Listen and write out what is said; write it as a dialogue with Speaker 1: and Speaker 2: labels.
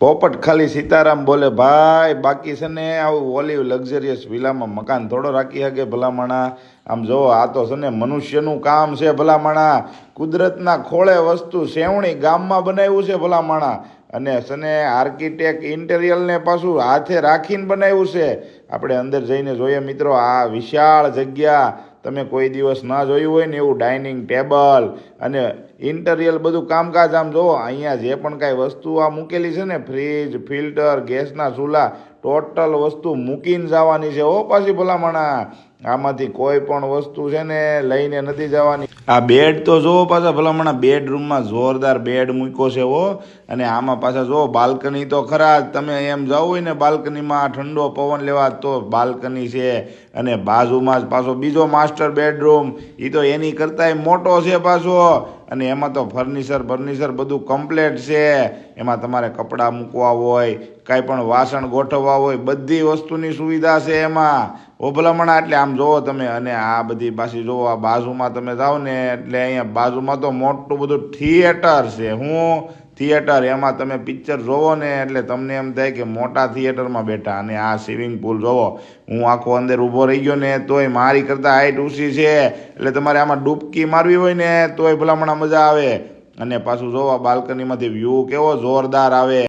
Speaker 1: પોપટ ખાલી સીતારામ બોલે, ભાઈ, બાકી છે ને આવું ઓલિવ લક્ઝરિયસ વિલામાં મકાન થોડો રાખી શકે ભલામણા. આમ જો આ તો છે ને મનુષ્યનું કામ છે ભલામણા. કુદરતના ખોળે વસ્તુ સેવણી ગામમાં બનાવ્યું છે ભલામણા. અને છે ને આર્કિટેક્ટ ઇન્ટેરિયલને પાછું હાથે રાખીને બનાવ્યું છે. આપણે અંદર જઈને જોઈએ મિત્રો, આ વિશાળ જગ્યા તમે કોઈ દિવસ ના જોયું હોય ને એવું ડાઇનિંગ ટેબલ અને ઇન્ટરિયર બધું કામકાજ આમ જુઓ અહીંયા જે પણ કાંઈ વસ્તુ આ મૂકેલી છે ને, ફ્રીજ, ફિલ્ટર, ગેસના ચૂલા ટોટલ વસ્તુ મૂકીને જવાની છે. ઓ પાછી ભલામણા, આમાંથી કોઈ પણ વસ્તુ છે ને લઈને નથી જવાની. આ બેડ તો જુઓ પાછા ભલામણા બેડરૂમમાં જોરદાર બેડ મૂક્યો છે હો અને આમાં પાછા જુઓ બાલ્કની તો ખરા જ. તમે એમ જાઓ હોય ને બાલ્કનીમાં ઠંડો પવન લેવા, તો બાલ્કની છે. અને બાજુમાં જ પાછો બીજો માસ્ટર બેડરૂમ એ તો એની કરતાંય મોટો છે પાછો. અને એમાં તો ફર્નિચર ફર્નિચર બધું કમ્પ્લેટ છે. એમાં તમારે કપડાં મૂકવા હોય, કાંઈ પણ વાસણ ગોઠવવા હોય, બધી વસ્તુની સુવિધા છે એમાં. ઓ ભલામણા એટલે આમ જોવો તમે અને આ બધી પાછી જોવો, આ બાજુમાં તમે જાઓ ને એટલે અહીંયા બાજુમાં તો મોટું બધું થિયેટર છે. હું થિયેટર એમાં તમે પિક્ચર જોવો ને એટલે તમને એમ થાય કે મોટા થિયેટરમાં બેઠા અને આ સ્વિમિંગ પુલ જોવો. હું આખો અંદર ઊભો રહી ગયો ને તોય મારી કરતાં હાઈટ ઊંચી છે. એટલે તમારે આમાં ડૂબકી મારવી હોય ને તોય ભલામણા મજા આવે. અને પાછું જોવો બાલ્કનીમાંથી વ્યૂ કેવો જોરદાર આવે.